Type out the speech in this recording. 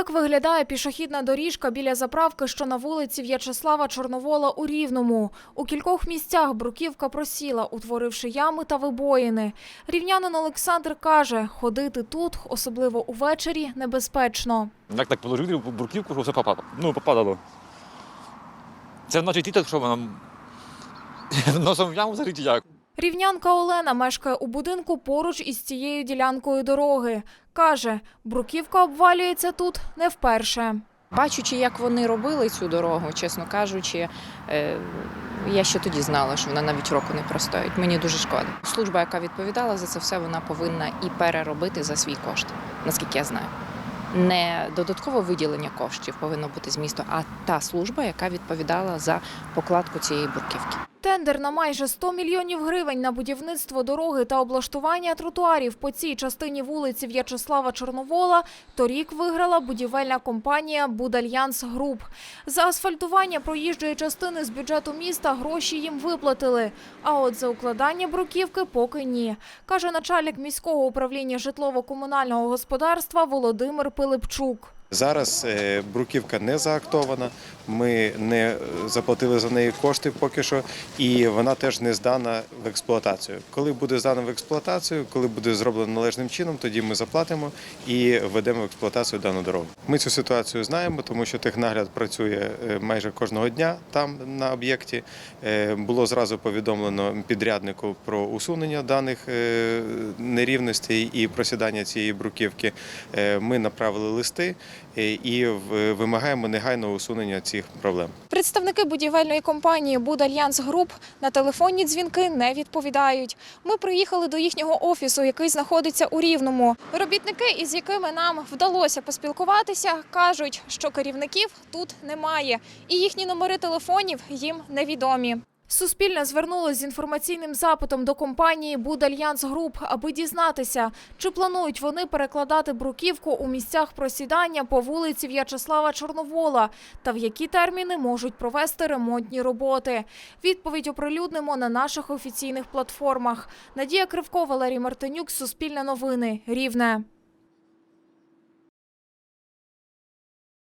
Так виглядає пішохідна доріжка біля заправки, що на вулиці В'ячеслава Чорновола у Рівному. У кількох місцях бруківка просіла, утворивши ями та вибоїни. Рівнянин Олександр каже, ходити тут, особливо увечері, небезпечно. Як так положили в бурківку, що все попадало. Ну, попадало. Це значить і так, що вона носом в яму зарить як. Рівнянка Олена мешкає у будинку поруч із цією ділянкою дороги. Каже, бруківка обвалюється тут не вперше. Бачучи, як вони робили цю дорогу, чесно кажучи, е, я ще тоді знала, що вона навіть року не простоїть. Мені дуже шкода. Служба, яка відповідала за це все, вона повинна і переробити за свій кошт, наскільки я знаю. Не додаткове виділення коштів повинно бути з міста, а та служба, яка відповідала за покладку цієї бурківки. Тендер на майже 100 мільйонів гривень на будівництво дороги та облаштування тротуарів по цій частині вулиці В'ячеслава Чорновола торік виграла будівельна компанія «Будальянс Груп». За асфальтування проїжджої частини з бюджету міста гроші їм виплатили, а от за укладання бруківки поки ні, каже начальник міського управління житлово-комунального господарства Володимир Пилипчук. Зараз е, бруківка не заактована. Ми не заплатили за неї кошти поки що, і вона теж не здана в експлуатацію. Коли буде здана в експлуатацію, коли буде зроблено належним чином, тоді ми заплатимо і введемо в експлуатацію дану дорогу. Ми цю ситуацію знаємо, тому що технагляд працює е, майже кожного дня там на об'єкті. Е, Було зразу повідомлено підряднику про усунення даних е, нерівностей і просідання цієї бруківки. Ми направили листи і вимагаємо негайного усунення цих проблем. Представники будівельної компанії «Будальянс Груп» на телефонні дзвінки не відповідають. Ми приїхали до їхнього офісу, який знаходиться у Рівному. Робітники, із якими нам вдалося поспілкуватися, кажуть, що керівників тут немає, і їхні номери телефонів їм невідомі. Суспільне звернулося з інформаційним запитом до компанії «Будальянс Груп», аби дізнатися, чи планують вони перекладати бруківку у місцях просідання по вулиці В'ячеслава Чорновола та в які терміни можуть провести ремонтні роботи. Відповідь оприлюднимо на наших офіційних платформах. Надія Кривко, Валерій Мартинюк, Суспільне новини, Рівне.